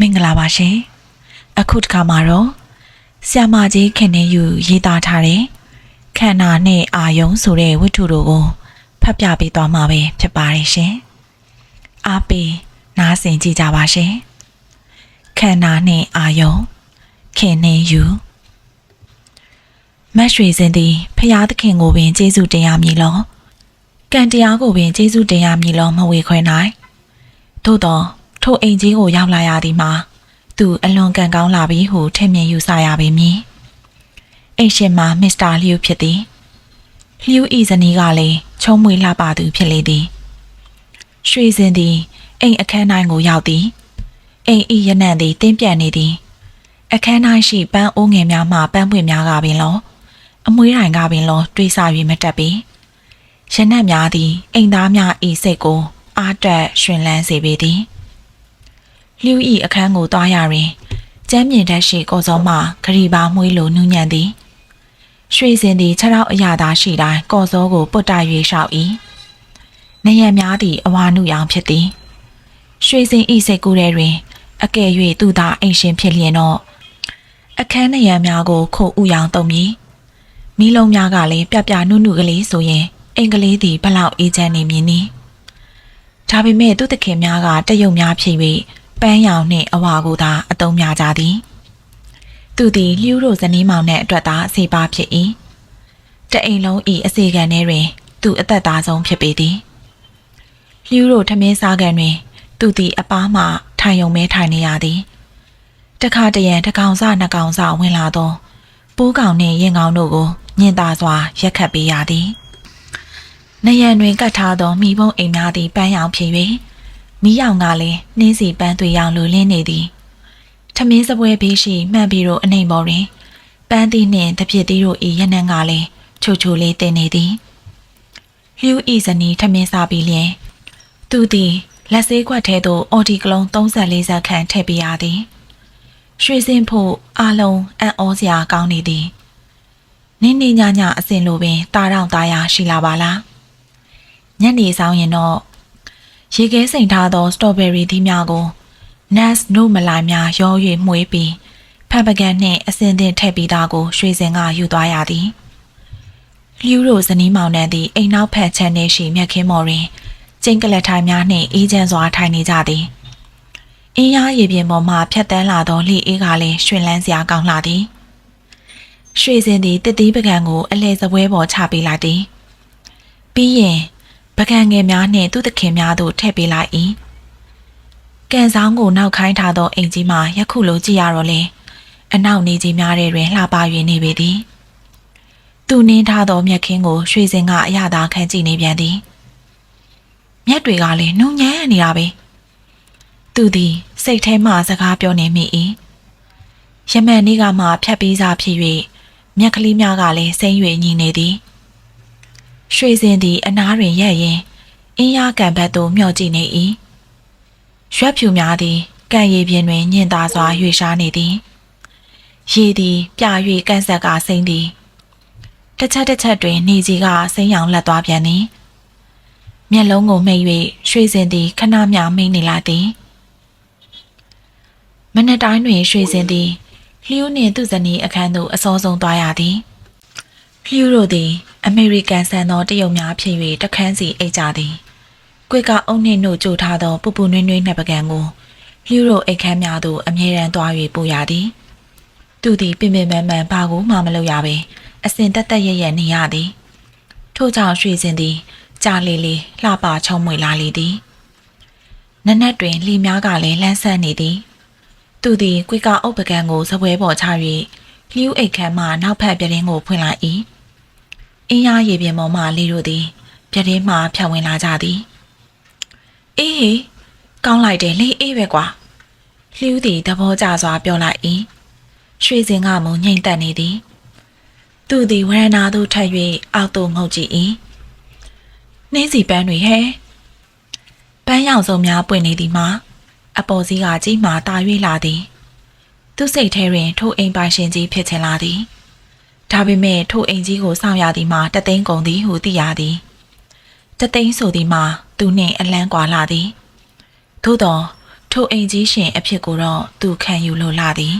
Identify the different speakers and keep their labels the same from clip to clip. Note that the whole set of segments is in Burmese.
Speaker 1: မင်္ဂလာပါရှင်အခုတစ်ခါမှာတော့ဆ iam မကြီးခင်နေယူရေးသားထားတဲ့ခန္ဓာနဲ့အာယုံဆိုတဲ့ဝတ္ထုတို့ကိုဖတ်ပြပေးသွားမှာပဲဖြစ်ပါတယ်ရှင်အားပေးနားဆင်ကြကြပါရှင်ခန္ဓာနဲ့အာယုံခင်နေယူမတ်ရွှေစင်သည်ဖျားသခင်ကိုပင်ကျေးဇူးတင်ရမည်လောကံတရားကိုပင်ကျေးဇူးတင်ရမည်လောမဝေခွဲနိုင်သို့တော့ ထိုအိမ်ကြီးကိုရောက်လာရသည်မှာသူအလွန်ကံကောင်းလာပြီဟုထင်မြင်ယူဆရပေမည်အိမ်ရှင်မှာမစ္စတာလျူဖြစ်သည်လျူဤဇနီးကလည်းချုံမွေလှပသူဖြစ်လေသည်ရွှေစင်သည်အိမ်အခန်းတိုင်းကိုရောက်သည်အိမ်ဤရနံ့သည်တင်းပြန့်နေသည်အခန်းတိုင်းရှိပန်းအိုးငယ်များမှပန်းပွင့်များကပင်လောအမွှေးတိုင်ကပင်လောတွေးဆ၍မတက်ပေရနက်များသည်အိမ်သားများဤစိတ်ကိုအားတက်ရှင်လန်းစေပေသည် လျူဤအခန်းကိုတွားရရင်ကျမ်းမြင့်တက်ရှိကောစောမှဂရီပါမွှေးလိုနူးညံ့သည်ရွှေစင်သည်ခြေထောက်အရာသာရှိတိုင်းကောစောကိုပုတ်တိုက်၍ရှောက်၏နေရများသည်အဝါနုရောင်ဖြစ်သည်ရွှေစင်ဤစိတ်ကူးထဲတွင် အကယ်၍သူသာအိမ်ရှင်ဖြစ်လျင်တော့အခန်းနရံများကိုခုတ်ဥရောင်တုံမည်မီးလုံးများကလည်းပြပြနုနုကလေးဆိုရင်အင်္ဂလိပ်သည်ဘလောက်အေးချမ်းနေမည်နည်းဒါပေမဲ့သူတခင်များကတရုတ်များဖြစ်၍ ပန်းရောင်နှင့်အဝါကိုသာအတုံးများကြသည်သူသည်လျှူးတို့ဇနီးမောင်နှင့်အတွက်သာအစေပါဖြစ်၏တအိမ်လုံးဤအစေခံထဲတွင် သူအသက်သားဆုံးဖြစ်ပေသည်လျှူးတို့ထမင်းစားကန်တွင် သူသည်အပားမှထိုင်ယုံမဲထိုင်နေရသည်တခါတရံတစ်ကောင်စနှစ်ကောင်စဝင်လာသောပိုးကောင်နှင့်ရင်ကောင်တို့ကိုညင်သာစွာရက်ခတ်ပေးရသည်။နယံတွင်ကတ်ထားသောမိဘုံအိမ်များသည်ပန်းရောင်ဖြစ်၍ မိရောင်ကလည်းနှင်းစီပန်းသွေရောင်လိုလင်းနေသည်။ထမင်းစပွဲဘေးရှိမှန်ပြီးတော့အနေပေါ်တွင်ပန်းသီးနှင့်တပြစ်သီးတို့၏ရနံ့ကလည်းချိုချိုလေးတင်နေသည်။လျူဤဇနီးထမင်းစားပြီးလျင်သူသည်လက်ဆေးခွက်ထဲသို့အော်ဒီကလုံး34ဇက်ခန့်ထည့်ပေးရသည်။ရွှေစင်ဖို့အလုံးအံ့ဩစရာကောင်းနေသည်နင်းနေညညအစင်လိုပင်တာတောင်သားရရှိလာပါလားညနေဆောင်ရင်တော့ ရေခဲစိန်ထားသောစတော်ဘယ်ရီသီးများကိုနတ်နို့မလိုက်များရော၍မှွေးပြီးဖန်ပကံနှင့်အစင်တင်ထည့်ပြီးသားကိုရွှေစင်ကယူသွားရသည်လျူးတို့ဇနီးမောင်နှံသည်အိမ်နောက်ဖက်ချမ်းနေရှိမြက်ခင်းမော်တွင်ကျင်းကလက်ထိုင်များနှင့်အေးချမ်းစွာထိုင်နေကြသည်အင်းရရေပြင်ပေါ်မှဖြတ်တန်းလာသောလှေအေးကလည်းရွှင်လန်းစရာကောင်းလာသည်ရွှေစင်သည်တစ်သီးပကံကိုအလဲစပွဲပေါ်ချပေးလိုက်သည်ပြီးရင် ပကံငယ်များနှင့်သူ့သခင်များတို့ထည့်ပေးလိုက်၏ကန်ဆောင်ကိုနောက်ခိုင်းထားသောအိမ်ကြီးမှာယခုလိုကြည့်ရတော့လေအနောက်နေကြီးများထဲတွင်လှပ၍နေပေသည်သူနင်းထားသောမြက်ခင်းကိုရွှေစင်ကအရသာခံကြည့်နေပြန်သည်မြက်တွေကလည်းနှုံညံ့နေတာပဲသူသည်စိတ်ထဲမှစကားပြောနေမိ၏ယမန်နေ့ကမှဖြတ်ပြီးစားဖြစ်၍မြက်ကလေးများကလည်းစိမ့်၍ညီနေသည် ရွှေစင်သည်အနားတွင်ရက်ရင်အင်းရကံဘက်သို့မျှော်ကြည့်နေ၏ရွက်ဖြူများသည်ကံရည်ပြင်တွင်ညင်သာစွာရွေရှားနေသည်ရေသည်ပြ၍ကန့်ဆက်ကစိမ့်သည်တစ်ချက်တစ်ချက်တွင်နေကြီးကစိမ့်ရောင်လက်သွားပြန်သည်မျက်လုံးကိုမှိတ်၍ရွှေစင်သည်ခဏမျှမိန်နေလာသည်မနက်တိုင်းတွင်ရွှေစင်သည်လျှူးနှင့်သူ့ဇနီးအခန်းသို့အစောဆုံးသွားရသည်လျှူးတို့သည် အမေရိကန်ဆန်သောတရုတ်များဖြစ်၍တခန်းစီအိတ်ကြသည်ကွေကအုံနှင့်နှုတ်ကြိုထားသောပူပူနွေးနွေးနှစ်ပကံကိုလျှူးတို့အိတ်ခမ်းများသို့အမြဲတမ်းသွား၍ပို့ရသည်သူသည်ပင်ပင်ပန်းပန်းဘာကိုမှမလုပ်ရပေအစဉ်တက်တက်ရရနေရသည်ထို့ကြောင့်ရွှေစင်သည်ကြာလေလေလှပချုံမွေလာလေသည်နနက်တွင်လှီများကလည်းလန်းဆန်းနေသည်သူသည်ကွေကအုပ်ပကံကိုစပွဲပေါ်ချ၍လျှူးအိတ်ခမ်းမှနောက်ဖက်ပြတင်းကိုဖွင့်လိုက်၏ အင်းရရေပြင်ပေါ်မှလေးတို့သည်ပြတင်းမှဖြတ်ဝင်လာကြသည်အေးဟေးကောင်းလိုက်တယ်လေအေးပဲကွာလျှူးသည်သဘောကျစွာပြောလိုက်၏ရွှေစင်ကမူငိမ့်သက်နေသည်သူသည်ဝရဏာသို့ထပ်၍အောက်သို့ငုတ်ကြည့်၏နှင်းစီပန်းတွေဟဲ့ပန်းရောင်စုံများပွင့်နေသည်မှာအပေါ်စီးကကြီးမှတာ၍လာသည် သူစိတ်ထဲတွင်ထိုအိမ်ပိုင်ရှင်ကြီးဖြစ်ချင်လာသည် ဒါပေမဲ့ထိုအိမ်ကြီးကိုစောင့်ရသည်မှာတသိန်းကုန်သည်ဟုသိရသည်တသိန်းဆိုသည်မှာသူနှင့်အလန်းကွာလာသည်သို့သောထိုအိမ်ကြီးရှင်အဖြစ်ကိုတော့သူခံယူလို့လာသည်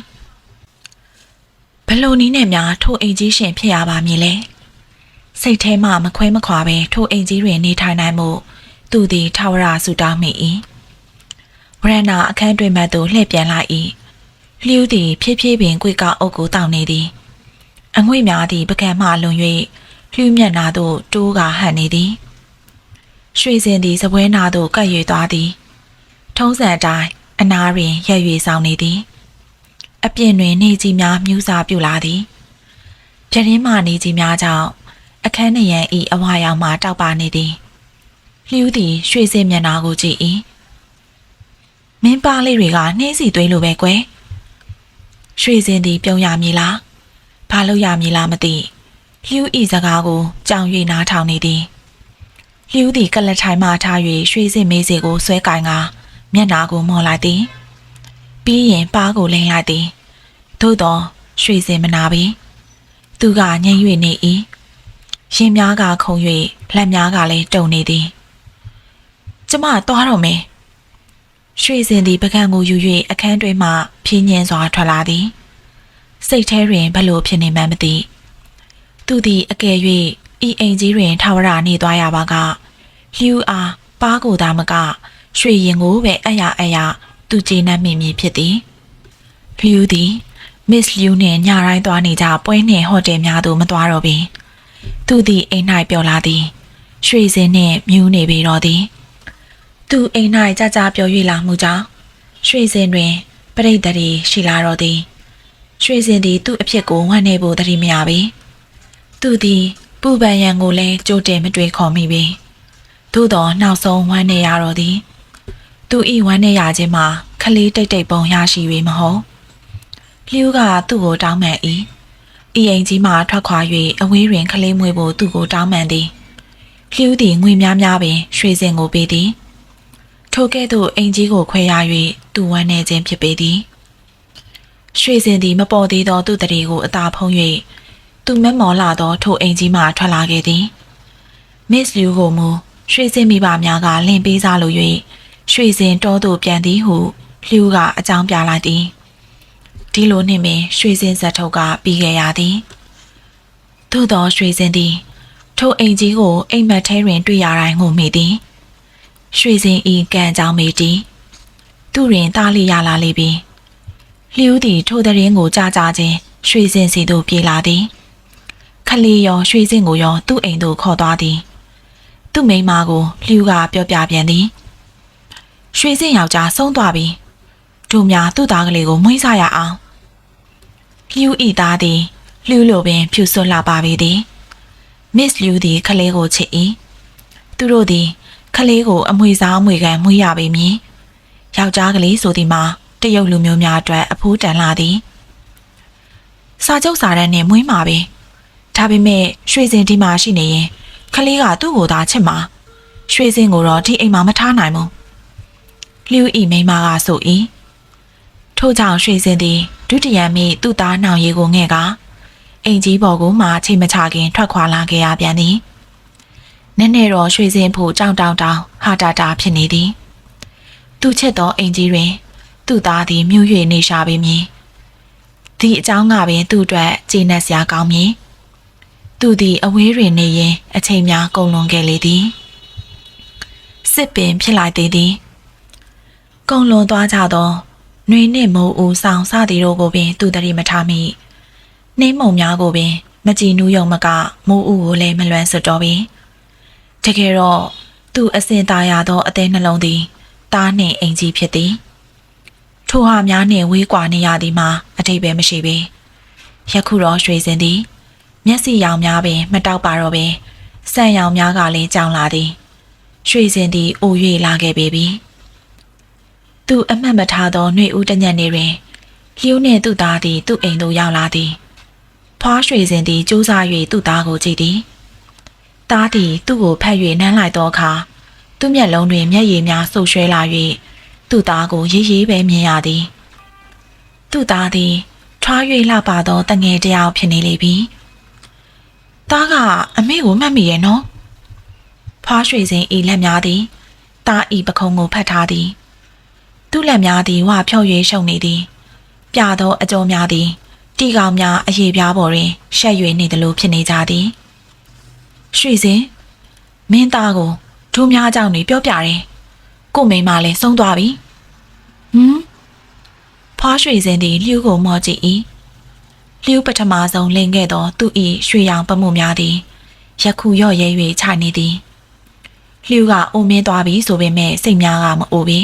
Speaker 1: ဘလို့နီးနဲ့များထိုအိမ်ကြီးရှင်ဖြစ်ရပါမည်လဲစိတ်ထဲမှမခွဲမခွာပဲထိုအိမ်ကြီးတွင်နေထိုင်နိုင်မှုသူသည်ထာဝရဆုတောင်းမိ၏ဝရဏအခန်းတွင်မှသို့လှည့်ပြန်လာ၏လျူးသည်ဖြည်းဖြည်းပင်ကိုယ်ကအုပ်ကိုတောင်းနေသည် အငွေ့များသည်ပကံမှလွန်၍လျူးမျက်နာသို့တိုးကဟန်နေသည်ရွှေစင်သည်စပွဲနာသို့ကပ်၍သွားသည် ထုံးစံအတိုင်းအနားတွင်ရက်၍ဆောင်နေသည် အပြင်တွင်နေကြီးများမြူးစာပြုလာသည်ပြတင်းမှနေကြီးများကြောင့်အခန်းနရံဤအဝါရောင်မှတောက်ပါနေသည်လျူးသည်ရွှေစင်မျက်နာကိုကြည့်၏မင်းပါလေးတွေကနှင်းစီသွေးလိုပဲကွယ်ရွှေစင်သည်ပြုံးရမည်လား ဘာလို့ရမည်လားမသိလျူးဤစကားကိုကြောင်၍နားထောင်နေသည်လျူးသည်ကလထိုင်မှထား၍ရွှေစစ်မေးစီကိုဆွဲကင်ကမျက်နာကိုမော်လိုက်သည်ပြီးရင်ပါးကိုလိမ်လိုက်သည်သို့တော့ရွှေစင်မနာပြီသူကငိမ့်၍နေ၏ရင်များကခုံ၍လက်များကလည်းတုံနေသည်ကျမသွားတော့မယ်ရွှေစင်သည်ပကံကိုယူ၍အခန်းတွင်မှဖြင်းညင်းစွာထွက်လာသည် စိတ်ထဲတွင်ဘလို့ဖြစ်နေမှန်းမသိသူသည်အကယ်၍ဤအိမ်ကြီးတွင်ထာဝရနေသွားရပါကလျူအားပါးကိုသာမကရွှေရင်ကိုပဲအယအယသူကျေနပ်မိမည်ဖြစ်သည်လျူသည်မစ်လျူနှင့်ညတိုင်းသွားနေကြပွဲနှင့်ဟိုတယ်များသို့မသွားတော့ပေသူသည်အိမ်၌ပျော်လာသည်ရွှေစင်နှင့်မြူးနေပေတော့သည်သူအိမ်၌ကြကြပျော်၍လာမှုကြောင့်ရွှေစင်တွင်ပရိသတ်တွေရှိလာတော့သည် ရွှေစင်သည်သူ့အဖြစ်ကိုဝမ်းနေဖို့တတိမရပေသူသည်ပူပန်ရန်ကိုလည်းကြိုတင်မတွေးခေါ်မိပေသို့တော့နောက်ဆုံးဝမ်းနေရတော့သည်သူဤဝမ်းနေရခြင်းမှာခလေးတိတ်တိတ်ပုံရရှိ၍မဟုတ်လျူးကသူ့ကိုတောင်းပန်၏ဤအိမ်ကြီးမှထွက်ခွာ၍အဝေးတွင်ခလေးမွေးဖို့သူ့ကိုတောင်းပန်သည်လျူးသည်ငွေများများပင်ရွှေစင်ကိုပေးသည်ထိုကဲ့သို့အိမ်ကြီးကိုခွဲရ၍သူဝမ်းနေခြင်းဖြစ်ပေသည် ရွှေစင်သည်မပေါ်သေးသောသူ့တရေကိုအသာဖုံး၍သူမက်မော်လာသောထိုအိမ်ကြီးမှထွက်လာခဲ့သည်မစ်လူကိုမူရွှေစင်မိဘများကလင်ပေးစားလို၍ရွှေစင်တောသို့ပြန်သည်ဟုလျူကအကြောင်းပြလိုက်သည်ဒီလိုနှင့်ပင်ရွှေစင်ဇက်ထုတ်ကပြီးခဲ့ရသည်သို့သောရွှေစင်သည်ထိုအိမ်ကြီးကိုအိမ်မက်ထဲတွင်တွေ့ရတိုင်းငိုမိသည်ရွှေစင်ဤကံကြောင့်မေးသည်သူတွင်သားလေးရလာလေပြီ လျူးသည်ထိုတဲ့ရင်ကိုကြားကြခြင်းရွှေစင်စီသို့ပြေးလာသည်ခလေးရောရွှေစင်ကိုရောသူ့အိမ်သို့ခေါ်သွားသည် သူ့မိန်းမကိုလျူးကပြောပြပြန်သည်ရွှေစင်ယောက်ျားဆုံးသွားပြီတို့များသူ့သားကလေးကိုမွေးစားရအောင်လျူးဤသားသည်လျူးလိုပင်ဖြူစွတ်လာပါပေသည်မစ်လျူးသည်ခလေးကိုချစ်၏သူတို့သည်ခလေးကိုအမွေစားအမွေခံမွေးရပေမည်ယောက်ျားကလေးဆိုသည်မှာ တရုတ်လူမျိုးများအတွက်အဖိုးတန်လာသည်စာချုပ်စာတမ်းနဲ့မွေးမှာပဲဒါပေမဲ့ရွှေစင်ဒီမှာရှိနေရင်ခလေးကသူ့ကိုသာချစ်မှာရွှေစင်ကိုတော့ဒီအိမ်မှာမထားနိုင်ဘူးလျူဤမိန်းမကဆို၏ထို့ကြောင့်ရွှေစင်သည်ဒုတိယမိသူ့သားနှောင်ရည်ကိုငဲ့ကအိမ်ကြီးပေါ်ကိုမှချိန်မချခင်ထွက်ခွာလာခဲ့ရပြန်သည်နည်းနည်းတော့ရွှေစင်ဖို့ကြောင်တောင်တောင်ဟာတာတာဖြစ်နေသည်သူချစ်သောအိမ်ကြီးတွင် သူ့သားသည်မြူး၍နေရှာပေမည်ဒီအကြောင်းကပင်သူ့အတွက်ကျေနပ်စရာကောင်းမည်သူသည်အဝေးတွင်နေရင်အချိန်များကုန်လွန်ခဲ့လေသည်စစ်ပင်ဖြစ်လိုက်သေးသည်ကုန်လွန်သွားကြသောနှွေနှင့်မိုးဦးဆောင်စသည်တို့ကိုပင်သူတရီမထားမိနှင်းမုံများကိုပင်မကြည်နူးယုံမကမိုးဦးကိုလည်းမလွမ်းစွတ်တော့ပြီတကယ်တော့သူအစင်သားရသောအသေးနှလုံးသည်တားနှင့်အိမ်ကြီးဖြစ်သည် ထိုဟာများနှင့်ဝေးကွာနေရသည်မှာအထိပ္ပယ်မရှိပေယခုတော့ရွှေစင်သည် မျက်စိရောင်များပင်မတောက်ပါတော့ပင်စံရောင်များကလည်းကြောင်လာသည် ရွှေစင်သည်အို၍လာခဲ့ပေပြီသူအမှတ်မထားသောနှွေဦးတညက်နေတွင်လျိုးနှင့်သူ့သားသည်သူ့အိမ်သို့ရောက်လာသည်ဖွားရွှေစင်သည်စူးစမ်း၍သူ့သားကိုကြည့်သည်သားသည်သူ့ကိုဖက်၍နမ်းလိုက်သောအခါသူ့မျက်လုံးတွင်မျက်ရည်များဆုပ်ရွှဲလာ၍ သူ့သားကိုရေးရေးပဲမြင်ရသည်သူ့သားသည်ထွား၍လှပသောတငယ်တယောက်ဖြစ်နေလေပြီသားကအမေကိုမှတ်မိရဲ့နော်ဖွားရွှေစင်ဤလက်များသည်သားဤပခုံးကိုဖတ်ထားသည် သူ့လက်များသည်ဝဖြော့၍ရှုံနေသည် ပြသောအကျော်များသည်တီကောင်များအရေးပြားပေါ်တွင် ရှက်၍နေသလိုဖြစ်နေကြသည်ရွှေစင်မင်းသားကိုဒုများကြောင့်နေပြောပြတယ် ကိုမိန်းမလည်းဆုံးသွားပြီဟမ်ဖွားရွှေစင်သည်လျှူကိုမော့ကြည့်၏လျှူပထမဆုံးလင်ခဲ့သော သူ၏ရွှေရောင်ပမှုများသည်ယခုရော့ရဲ၍ခြိုင်နေသည်လျှူကအိုမင်းသွားပြီဆိုပေမဲ့စိတ်များကမအိုပြီ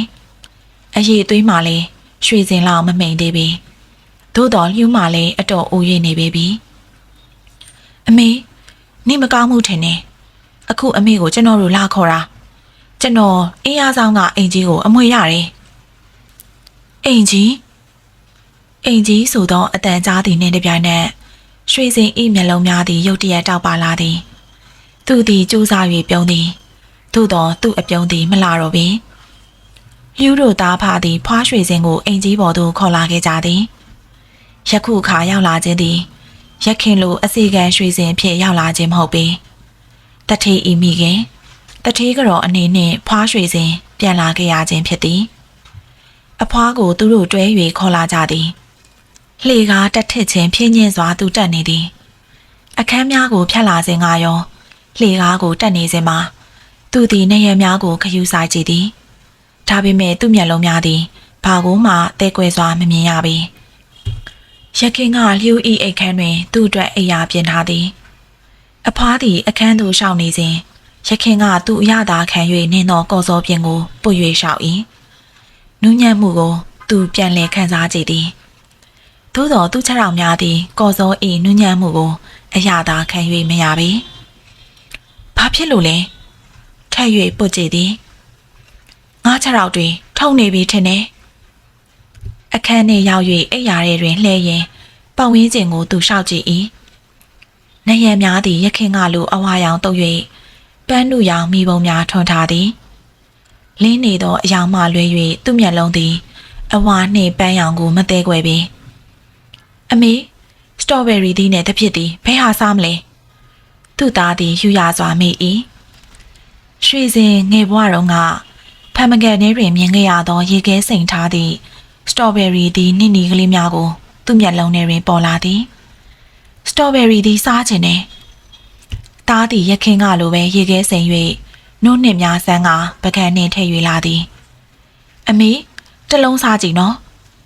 Speaker 1: အရေးသွေးမှလည်းရွှေစင်လောက်မမိန်သေးပြီသို့တော်လျှူမှလည်းအတော်အို၍နေပေပြီအမေနေမကောင်းမှုထင်တယ်အခုအမေကိုကျွန်တော်တို့လာခေါ်တာ ကျွန်တော်အင်းအားဆောင်ကအင်ကြီးကိုအမွေရတယ်အင်ကြီးအင်ကြီးဆိုသောအတန်ကြားသည်နှင့်တပြိုင်နက်ရွှေစင်ဤမျက်လုံးများသည်ရုတ်တရက်တောက်ပါလာသည်သူသည်စူးစား၍ပြုံးသည်သို့တော်သူ့အပြုံးသည်မလာတော့ပေလျူးတို့သားဖာသည်ဖွားရွှေစင်ကိုအင်ကြီးပေါ်သို့ခေါ်လာခဲ့ကြသည်ယခုအခါရောက်လာခြင်းသည်ရခင်လိုအစီကံရွှေစင်ဖြစ်ရောက်လာခြင်းမဟုတ်ပေတထေးဤမိခင် တထေးကတော့အနေနှင့်ဖွားရွှေစင်ပြန်လာခဲ့ရခြင်းဖြစ်သည်အဖွားကိုသူတို့တွဲ၍ခေါ်လာကြသည်လှေကားတက်ထစ်ခြင်းဖြင်းညင်းစွာသူတက်နေသည် အခန်းများကိုဖြတ်လာစဉ်ကရောလှေကားကိုတက်နေစဉ်မှာသူသည်နေရများကိုခယူဆိုင်ကြည့်သည်ဒါပေမဲ့သူ့မျက်လုံးများသည်ဘာကိုမှတဲကွဲစွာမမြင်ရပေရခင်ကလျှူဤအိတ်ခမ်းတွင် သူ့အတွက်အိယာပြင်ထားသည် အဖွားသည်အခန်းသို့ရှောင်နေစဉ် ရခင်ကသူ့အရသာခံ၍နင်းသောကော်စောပြင်ကိုပုတ်၍ရှောက်၏နူးညံ့မှုကို သူပြန်လည်ခံစားကြည့်သည်သို့သောသူ့ခြေထောက်များသည်ကော်စောဤနူးညံ့မှုကိုအရသာခံ၍မရပေ။ဘာဖြစ်လို့လဲ။ထက်၍ပုတ်ကြည့်သည်။ငါးခြေထောက်တွေထုံနေပြီထင်တယ်။အခန်းထဲရောက်၍အိပ်ရာထဲတွင်လှဲရင်ပတ်ဝန်းကျင်ကိုသူရှောက်ကြည့်၏။နယံများသည်ရခင်ကလိုအဝါရောင်တုပ်၍ ပန်းနုရောင်မိပုံများထွန်းထားသည်။လင်းနေသောအယောင်မှလွဲ၍သူ့မျက်လုံးသည် အဝါနှင့်ပန်းရောင်ကိုမသေးခွဲပေ။အမေစတော်ဘယ်ရီသည်နဲ့တဖြစ်သည်ဘယ်ဟာစားမလဲ။သူ့သားသည်ယူရစွာမိ၏။ရွှေစင်ငယ်ဘွားတော်ကဖမ်မကန်ထဲတွင်မြင်ခဲ့ရသော ရေခဲစိန်ထားသည့်စတော်ဘယ်ရီသည်နစ်နီကလေးများကို သူ့မျက်လုံးထဲတွင်ပေါ်လာသည်။စတော်ဘယ်ရီသည်စားခြင်းနဲ့ သားသည်ရခင်ကလိုပဲရေခဲစိန်၍နှုတ်နှင့်များဆန်းကပကံနှင့်ထည့်၍လာသည်။အမေတလုံးစားကြည့်နော်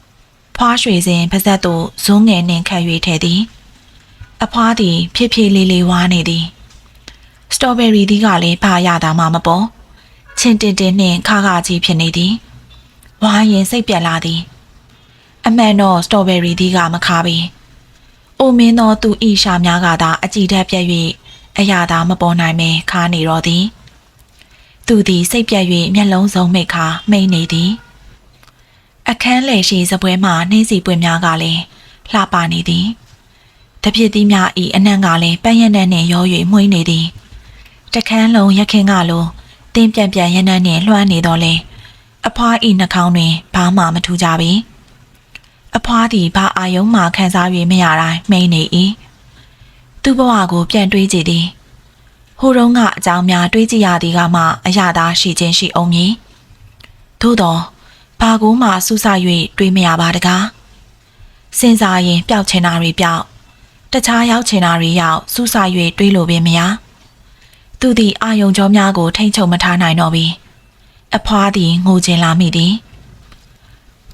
Speaker 1: ။ဖွားရွှေစင်ပါဇက်သို့ဇုံးငယ်နှင့်ခတ်၍ထည့်သည်။အဖွားသည် ဖြည်းဖြည်းလေးလေးဝါနေသည်။စတော်ဘယ်ရီသည်ကလည်းဘာရတာမှမပေါ်။ချင်းတင်တင်နှင့်ခါခါကြီးဖြစ်နေသည်။ဝါရင်စိတ်ပြက်လာသည်။အမှန်တော့စတော်ဘယ်ရီသည်ကမခါပေ။အိုမင်းသောသူဤရှာများကသာအကြည်ဓာတ်ပြက်၍ အရာသာမပေါ်နိုင်မဲခါနေတော့သည်။သူသည်စိတ်ပြက်၍မျက်လုံးစုံမိတ်ခါမိန်နေသည်။အခန်းလေရှိစပွဲမှနှင်းစီပွင့်များကလည်းလှပနေသည်။တပြစ်သီးများဤအနှံ့ကလည်းပန်းရနံ့နှင့်ရော၍မှုန်းနေသည်။တခန်းလုံးရခင်ကလိုတင်းပြန့်ပြန့်ရနံ့နှင့်လွှမ်းနေတော့လေအဖွားဤနှာခေါင်းတွင်ဘာမှမထူကြပေ။အဖွားသည်ဘာအာယုံမှခံစား၍မရတိုင်းမိန်နေ၏။ သူ့ဘဝကိုပြန်တွေးကြည့်သည်။ဟိုတုန်းကအကြောင်းများတွေးကြည့်ရသည်ကမှအရသာရှိခြင်းရှိအောင်မည်။သို့တော့ဘာကိုမှစူးစ၍တွေးမရပါတကားစင်စားရင်ပျောက်ချင်တာတွေပျောက်တခြားရောက်ချင်တာတွေရောက်စူးစ၍တွေးလို့ပင်မရသူသည်အာယုံကြောများကိုထိမ့်ချုပ်မထားနိုင်တော့ပြီအဖွားသည်ငိုချင်လာမိသည်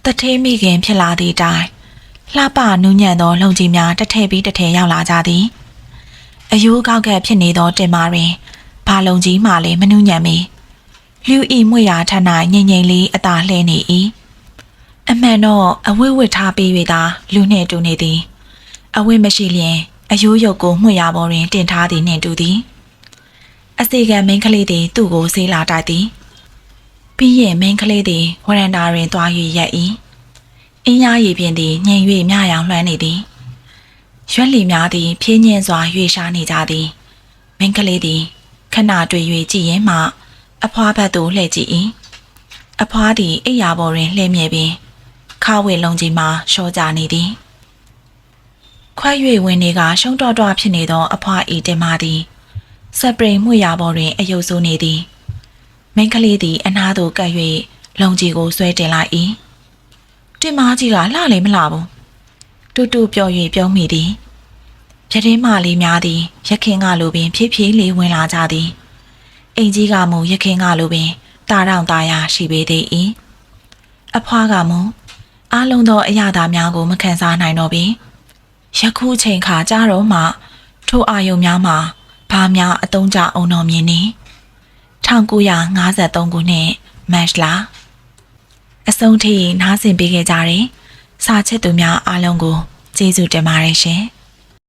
Speaker 1: တထေးမိခင်ဖြစ်လာသည့်တိုင်လှပနူးညံ့သောလုံကြီးများတစ်ထည့်ပြီးတစ်ထည့်ရောက်လာကြသည် အယိုးကောက်ကက်ဖြစ်နေသောတင်မာတွင်ဘာလုံကြီးမှလည်းမနူးညံ့မီလူဤမွေရာထ၌ငိမ့်ငိမ့်လေးအသာလှဲနေ၏အမှန်တော့အဝိဝစ်ထားပြီး၍သာလူနှင့်တူနေသည် အဝိမရှိလျင်အယိုးရုပ်ကိုမှွေရာပေါ်တွင်တင်ထားသည်နှင့်တူသည်အစီကံမင်းကလေးသည်သူ့ကိုဆေးလာတိုက်သည်ပြီးရင်မင်းကလေးသည်ဝရန်တာတွင်သွား၍ရက်၏အင်းရရည်ပြင်သည်ငြိမ်၍မြရောင်လွှမ်းနေသည် ရွက်လီများသည်ဖြင်းညင်းစွာရွေရှားနေကြသည်မင်းကလေးသည်ခဏတွေ့၍ကြည်ရင်မှ အဖွားဘက်သို့လှည့်ကြည့်၏အဖွားသည်အိယာပေါ်တွင်လှည့်မြဲပြီးခါဝေလုံးကြီးမှရှော့ကြနေသည်ခွဲ၍ဝင်နေကရှုံးတော်တော်ဖြစ်နေသော အဖွားဤတင်မာသည်စပရိန်မှုရပေါ်တွင် အယုတ်ဆိုးနေသည်မိန်းကလေးသည် အနားသို့ကပ်၍လုံကြီးကိုဆွဲတင်လိုက်၏တင်မားကြီးကလှလည်းမလှဘူး တူတူပြော၍ပြုံးမိသည်ပြတင်းမလေးများသည်ရခင်ကလိုပင်ဖြည်းဖြည်းလေးဝင်လာကြသည်အိမ်ကြီးကမူရခင်ကလိုပင်တာတောင်တာယာရှိပေသေး၏အဖွားကမူအားလုံးသောအရာသားများကိုမခံစားနိုင်တော့ပေယခုချိန်ခါကြတော့မှထိုအာယုံများမှာဘာများအတုံးကြအောင်တော်မြင်နေ1953ခုနှစ်မတ်လအဆုံးထိနားဆင်ပေးခဲ့ကြတဲ့ စာချက်သူများအားလုံးကိုကျေးဇူးတင်ပါတယ်ရှင်